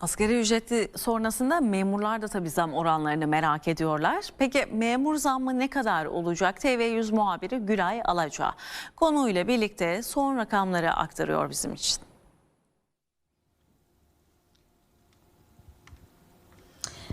Asgari ücreti sonrasında memurlar da tabii zam oranlarını merak ediyorlar. Peki memur zammı ne kadar olacak? TV100 muhabiri Gülay Alaca konuyla birlikte son rakamları aktarıyor bizim için.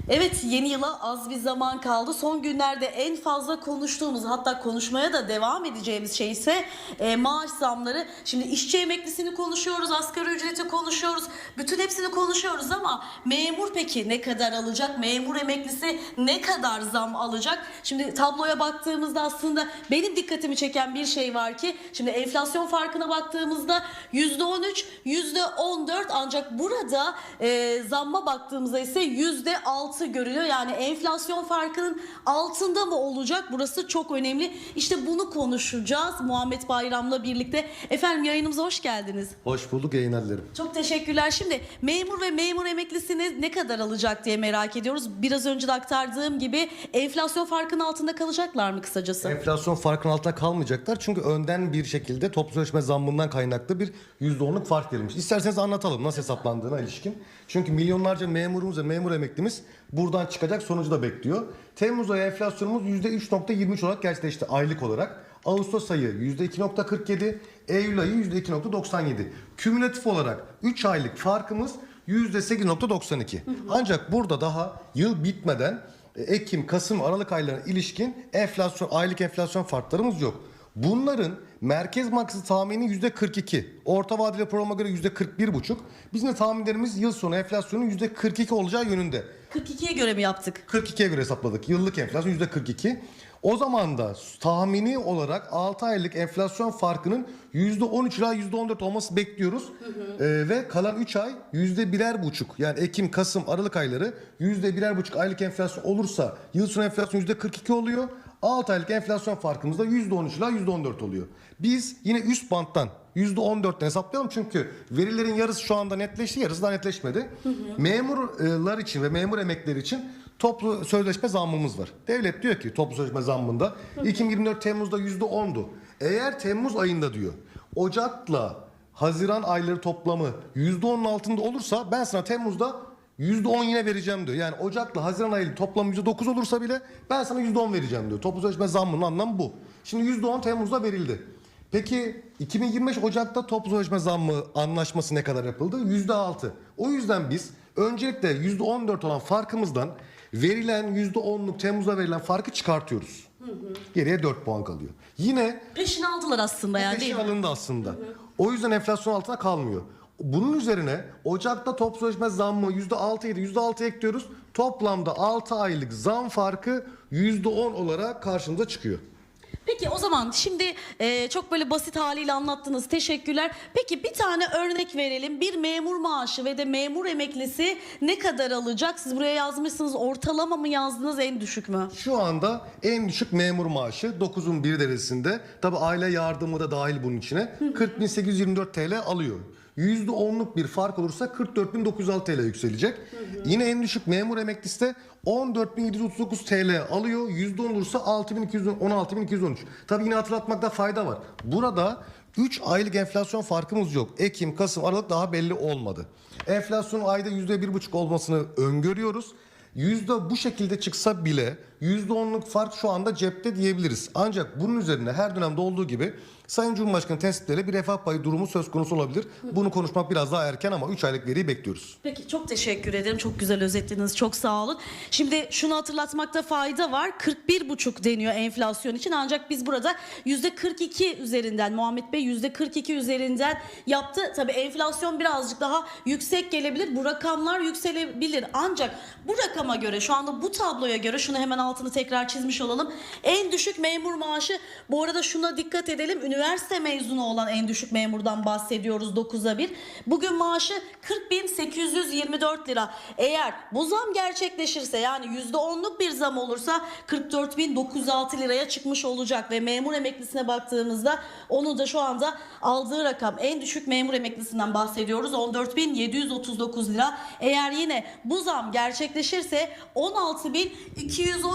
Evet yeni yıla az bir zaman kaldı. Son günlerde en fazla konuştuğumuz hatta konuşmaya da devam edeceğimiz şey ise e, maaş zamları. Şimdi işçi emeklisini konuşuyoruz, asgari ücreti konuşuyoruz. Bütün hepsini konuşuyoruz ama memur peki ne kadar alacak? Memur emeklisi ne kadar zam alacak? Şimdi tabloya baktığımızda aslında benim dikkatimi çeken bir şey var ki şimdi enflasyon farkına baktığımızda %13, %14 ancak burada e, zamma baktığımızda ise %6 görülüyor. Yani enflasyon farkının altında mı olacak? Burası çok önemli. İşte bunu konuşacağız Muhammed Bayram'la birlikte. Efendim yayınımıza hoş geldiniz. Hoş bulduk yayınlar dilerim. Çok teşekkürler. Şimdi memur ve memur emeklisi ne, ne kadar alacak diye merak ediyoruz. Biraz önce de aktardığım gibi enflasyon farkının altında kalacaklar mı kısacası? Enflasyon farkın altında kalmayacaklar çünkü önden bir şekilde toplu sözleşme zammından kaynaklı bir %10'luk fark verilmiş. İsterseniz anlatalım nasıl hesaplandığına ilişkin. Çünkü milyonlarca memurumuz ve memur emeklimiz buradan çıkacak sonucu da bekliyor. Temmuz ayı enflasyonumuz %3.23 olarak gerçekleşti aylık olarak. Ağustos ayı %2.47, Eylül ayı %2.97. Kümülatif olarak 3 aylık farkımız %8.92. Ancak burada daha yıl bitmeden e, Ekim, Kasım, Aralık aylarına ilişkin enflasyon, aylık enflasyon farklarımız yok. Bunların merkez bankası tahmini yüzde 42. Orta vadeli programa göre yüzde 41 buçuk. Bizim de tahminlerimiz yıl sonu enflasyonun yüzde 42 olacağı yönünde. 42'ye göre mi yaptık? 42'ye göre hesapladık. Yıllık enflasyon yüzde 42. O zaman da tahmini olarak 6 aylık enflasyon farkının %13 ila %14 olması bekliyoruz. Ee, ve kalan 3 ay yüzde birer buçuk yani Ekim, Kasım, Aralık ayları yüzde birer buçuk aylık enflasyon olursa yıl sonu enflasyon yüzde 42 oluyor. 6 aylık enflasyon farkımız da %13 ila %14 oluyor. Biz yine üst banttan %14'ten hesaplayalım çünkü verilerin yarısı şu anda netleşti, yarısı da netleşmedi. Memurlar için ve memur emekleri için toplu sözleşme zammımız var. Devlet diyor ki toplu sözleşme zammında 2024 Temmuz'da %10'du. Eğer Temmuz ayında diyor Ocak'la Haziran ayları toplamı %10'un altında olursa ben sana Temmuz'da %10 yine vereceğim diyor. Yani Ocak'la Haziran ayı toplam %9 olursa bile ben sana %10 vereceğim diyor. Toplu sözleşme zammının anlamı bu. Şimdi %10 Temmuz'da verildi. Peki 2025 Ocak'ta toplu sözleşme zammı anlaşması ne kadar yapıldı? %6. O yüzden biz öncelikle %14 olan farkımızdan verilen %10'luk Temmuz'da verilen farkı çıkartıyoruz. Geriye 4 puan kalıyor. Yine Peşini aldılar aslında yani Peşin alındı aslında. O yüzden enflasyon altına kalmıyor. Bunun üzerine Ocak'ta top sözleşme zammı %6 idi. %6 ekliyoruz. Toplamda 6 aylık zam farkı %10 olarak karşımıza çıkıyor. Peki o zaman şimdi e, çok böyle basit haliyle anlattınız. Teşekkürler. Peki bir tane örnek verelim. Bir memur maaşı ve de memur emeklisi ne kadar alacak? Siz buraya yazmışsınız. Ortalama mı yazdınız en düşük mü? Şu anda en düşük memur maaşı 9'un bir derecesinde. Tabi aile yardımı da dahil bunun içine. 40.824 TL alıyor. %10'luk bir fark olursa 44.906 TL yükselecek. Yine en düşük memur emeklisi de 14.739 TL alıyor. %10 olursa 6.200 16.213. Tabi yine hatırlatmakta fayda var. Burada 3 aylık enflasyon farkımız yok. Ekim, Kasım, Aralık daha belli olmadı. Enflasyonun ayda %1,5 olmasını öngörüyoruz. Yüzde bu şekilde çıksa bile yüzde onluk fark şu anda cepte diyebiliriz. Ancak bunun üzerine her dönemde olduğu gibi Sayın Cumhurbaşkanı tespitleriyle bir refah payı durumu söz konusu olabilir. Bunu konuşmak biraz daha erken ama 3 aylık veriyi bekliyoruz. Peki çok teşekkür ederim. Çok güzel özetlediniz. Çok sağ olun. Şimdi şunu hatırlatmakta fayda var. 41,5 deniyor enflasyon için. Ancak biz burada %42 üzerinden Muhammed Bey %42 üzerinden yaptı. Tabii enflasyon birazcık daha yüksek gelebilir. Bu rakamlar yükselebilir. Ancak bu rakama göre şu anda bu tabloya göre şunu hemen altını tekrar çizmiş olalım. En düşük memur maaşı bu arada şuna dikkat edelim. Üniversite mezunu olan en düşük memurdan bahsediyoruz 9'a 1. Bugün maaşı 40.824 lira. Eğer bu zam gerçekleşirse yani %10'luk bir zam olursa 44.906 liraya çıkmış olacak ve memur emeklisine baktığımızda onu da şu anda aldığı rakam en düşük memur emeklisinden bahsediyoruz 14.739 lira. Eğer yine bu zam gerçekleşirse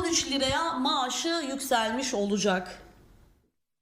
16.213 liraya maaşı yükselmiş olacak.